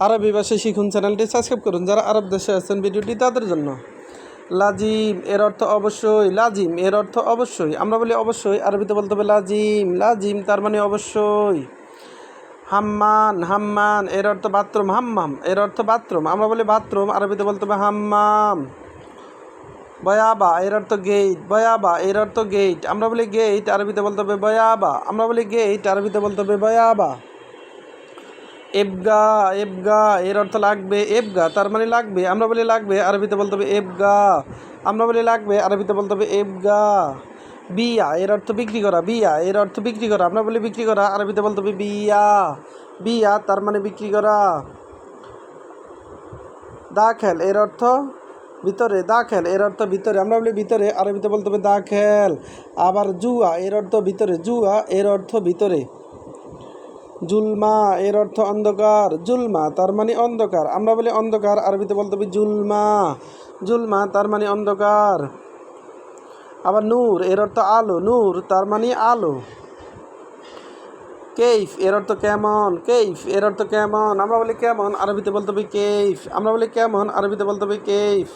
আরবি ভাষায় শিখুন চ্যানেলটি সাবস্ক্রাইব করুন। যারা আরব দেশে আছেন ভিডিওটি তাদের জন্য। লাজিম এর অর্থ অবশ্যই, লাজিম এর অর্থ অবশ্যই। আমরা বলি অবশ্যই, আরবিতে বলতে হবে লাজিম। লাজিম তার মানে অবশ্যই। হাম্মান হাম্মান এর অর্থ বাথরুম। হাম্মাম এর অর্থ বাথরুম। আমরা বলি বাথরুম, আরবিতে বলতে হবে হাম্মাম। বয়াবা এর অর্থ গেট বয়াবা এর অর্থ গেট আমরা বলি গেট আরবিতে বলতে হবে বয়াবা। আমরা বলি গেট আরবিতে বলতে হবে বয়াবা। এবগা এবগা, এর অর্থ লাগবে এবগা, তার মানে লাগবে, আমরা বলি লাগবে, আরবিতে বলতে হবে এবগা, আমরা বলি লাগবে, আরবিতে বলতে হবে এবগা, বিয়া, এর অর্থ বিক্রি করা, বিয়া, এর অর্থ বিক্রি করা, আমরা বলি বিক্রি করা, আরবিতে বলতে হবে বিয়া বিয়া, তার মানে বিক্রি করা, দাখেল, এর অর্থ ভিতরে, দাখেল, এর অর্থ ভিতরে, আমরা বলি ভিতরে, আরবিতে বলতে হবে দাখেল, আবার জুয়া, এর অর্থ ভিতরে, জুয়া, এর অর্থ ভিতরে। জুলমা, এর অর্থ অন্ধকার। জুলমা, তার মানে অন্ধকার। আমরা বলি অন্ধকার, আরবিতে বলতে হবে জুলমা। জুলমা, তার মানে অন্ধকার। আবার নূর, এর অর্থ আলো। নূর, তার মানে আলো। কেইফ, এর অর্থ কেমন? কেইফ, এর অর্থ কেমন? আমরা বলি কেমন, আরবিতে বলতে হবে কেইফ। আমরা বলি কেমন, আরবিতে বলতে হবে কেইফ।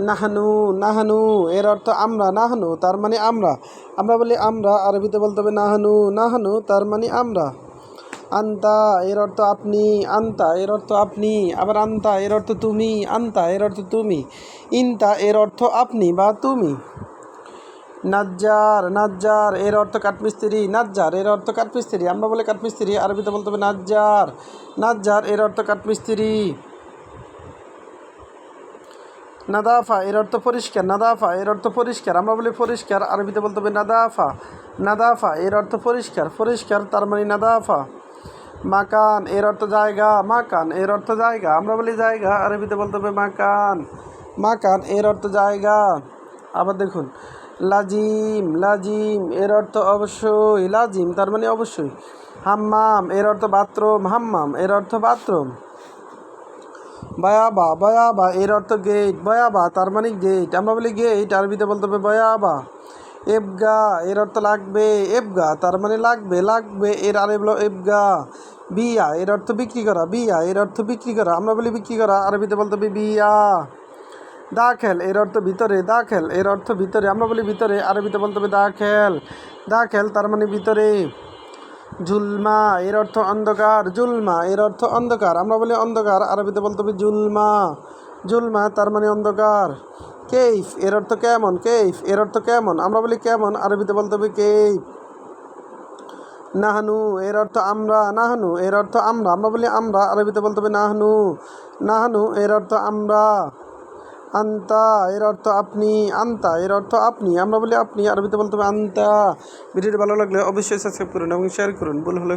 নাহানু নাহানু, এর অর্থ আমরা, নাহানু, তার মানে আমরা। আমরা বলি আমরা, আরবিতে বলতে হবে নাহানু নাহানু, তার মানে আমরা। আন্তা, এর অর্থ আপনি, আন্তা, এর অর্থ আপনি, আবার আন্তা, এর অর্থ তুমি, আন্তা, এর অর্থ তুমি। ইনতা, এর অর্থ আপনি বা তুমি। নাজ্জার নাজ্জার, এর অর্থ কাঠমিস্ত্রি, নাজ্জার, এর অর্থ কাঠমিস্ত্রি। আমরা বলে কাঠমিস্ত্রি, আরবিতে বলতে হবে নাজ্জার। নাজ্জার, এর অর্থ কাঠমিস্ত্রি। নাদাফা, এর অর্থ পরিষ্কার, নাদাফা, এর অর্থ পরিষ্কার। আমরা বলি পরিষ্কার, আরবিতে বলতে হবে নাদাফা। নাদাফা, এর অর্থ পরিষ্কার। পরিষ্কার তার মানে নাদাফা। মাকান, এর অর্থ জায়গা। মাকান, এর অর্থ জায়গা। আমরা বলি জায়গা, আরবিতে বলতে হবে মাকান। মাকান, এর অর্থ জায়গা। আবার দেখুন, লাজিম লাজিম, এর অর্থ অবশ্যই। লাজিম তার মানে অবশ্যই। হাম্মাম, এর অর্থ বাথরুম। হাম্মাম, এর অর্থ বাথরুম। বয়াবা বয়াবা এর অর্থ গেট বয়াবা তার মানে গেট আমরা বলি গেট আরবিতে বলতে হবে বয়াবা এবগা এর অর্থ লাগবে এবগা তার মানে লাগবে লাগবে, এর আরে বলো এবগা বিয়া, এর অর্থ বিক্রি করা, বিয়া, এর অর্থ বিক্রি করা। আমরা বলি বিক্রি করা, আরবিতে বলতে হবে বিয়া। দাখেল, এর অর্থ ভিতরে, দাখেল, এর অর্থ ভিতরে। আমরা বলি ভিতরে, আরবিতে বলতে হবে দাখেল। দাখেল, তার মানে ভিতরে। জুলমা, এর অর্থ অন্ধকার। জুলমা, এর অর্থ অন্ধকার। আমরা বলি অন্ধকার, আরবিতে বলতে হবে জুলমা। জুলমা, তার মানে অন্ধকার। কেইফ, এর অর্থ কেমন? কেইফ, এর অর্থ কেমন? আমরা বলি কেমন, আরবিতে বলতে হবে কেইফ। নাহানু, এর অর্থ আমরা। নাহানু, এর অর্থ আমরা। আমরা বলি আমরা, আরবিতে বলতে হবে নাহানু। নাহানু, এর অর্থ আমরা। আন্তা, এর অর্থ আপনি, আন্তা, এর অর্থ আপনি। আমরা বলি আপনি, আরবিতে বলতে হবে আন্তা। ভিডিওটি ভালো লাগলে অবশ্যই সাবস্ক্রাইব করুন এবং শেয়ার করুন। ভুল হলে